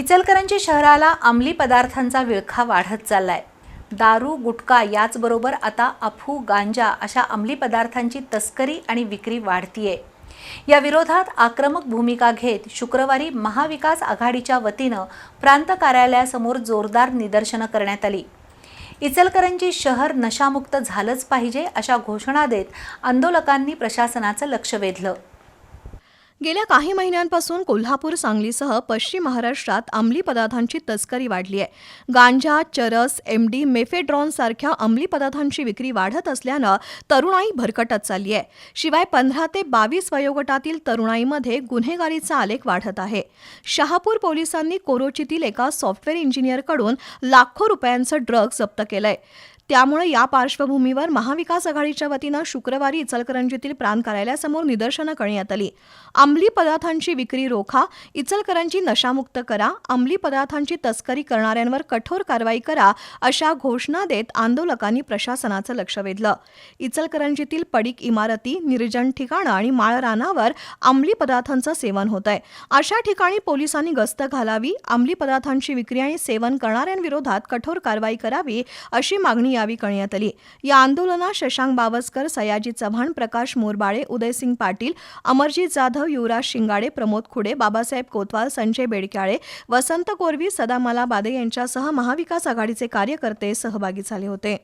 इचलकरंजी शहराला अंमली पदार्थांचा विळखा वाढत चाललाय. दारू गुटखा याचबरोबर आता अफू गांजा अशा अंमली पदार्थांची तस्करी आणि विक्री वाढतीये. या विरोधात आक्रमक भूमिका घेत शुक्रवारी महाविकास आघाडीच्या वतीनं प्रांत कार्यालयासमोर जोरदार निदर्शनं करण्यात आली. इचलकरंजी शहर नशामुक्त झालंच पाहिजे अशा घोषणा देत आंदोलकांनी प्रशासनाचं लक्ष वेधलं. गेल्या काही महिन्यांपासून कोल्हापूर सांगलीसह पश्चिम महाराष्ट्रात अंमली पदार्थांची तस्करी वाढली आहे. गांजा चरस एमडी मेफेड्रॉन सारख्या अंमली पदार्थांची विक्री वाढत असल्यानं तरुणाई भरकटत चालली आहे. शिवाय पंधरा ते बावीस वयोगटातील तरुणाईमध्ये गुन्हेगारीचा आलेख वाढत आहे. शहापूर पोलिसांनी कोरोचीतील एका सॉफ्टवेअर इंजिनियरकडून लाखो रुपयांचं ड्रग जप्त केलंय. त्यामुळे या पार्श्वभूमीवर महाविकास आघाडीच्या वतीनं शुक्रवारी इचलकरंजीतील प्राण कार्यालयासमोर निदर्शनं करण्यात आली. अंमली पदार्थांची विक्री रोखा इचलकरंजी नशामुक्त करा अंमली पदार्थांची तस्करी करणाऱ्यांवर कठोर कारवाई करा अशा घोषणा देत आंदोलकांनी प्रशासनाचं लक्ष वेधलं. इचलकरंजीतील पडीक इमारती निर्जन ठिकाणं आणि माळरानावर अंमली पदार्थांचं सेवन होत आहे अशा ठिकाणी पोलिसांनी गस्त घालावी अंमली पदार्थांची विक्री आणि सेवन करणाऱ्यांविरोधात कठोर कारवाई करावी अशी मागणी यावेळी करण्यात आली. या आंदोलनात शशांक बावस्कर सयाजी चव्हाण प्रकाश मोरबाळे उदयसिंग पाटील अमरजीत जाधव युवराज शिंगाडे प्रमोद खुडे बाबासाहेब कोतवाल संजय बेडक्याळे वसंत कोरवी सदामाला बादे यांच्यासह महाविकास आघाडीचे कार्यकर्ते सहभागी झाले होते.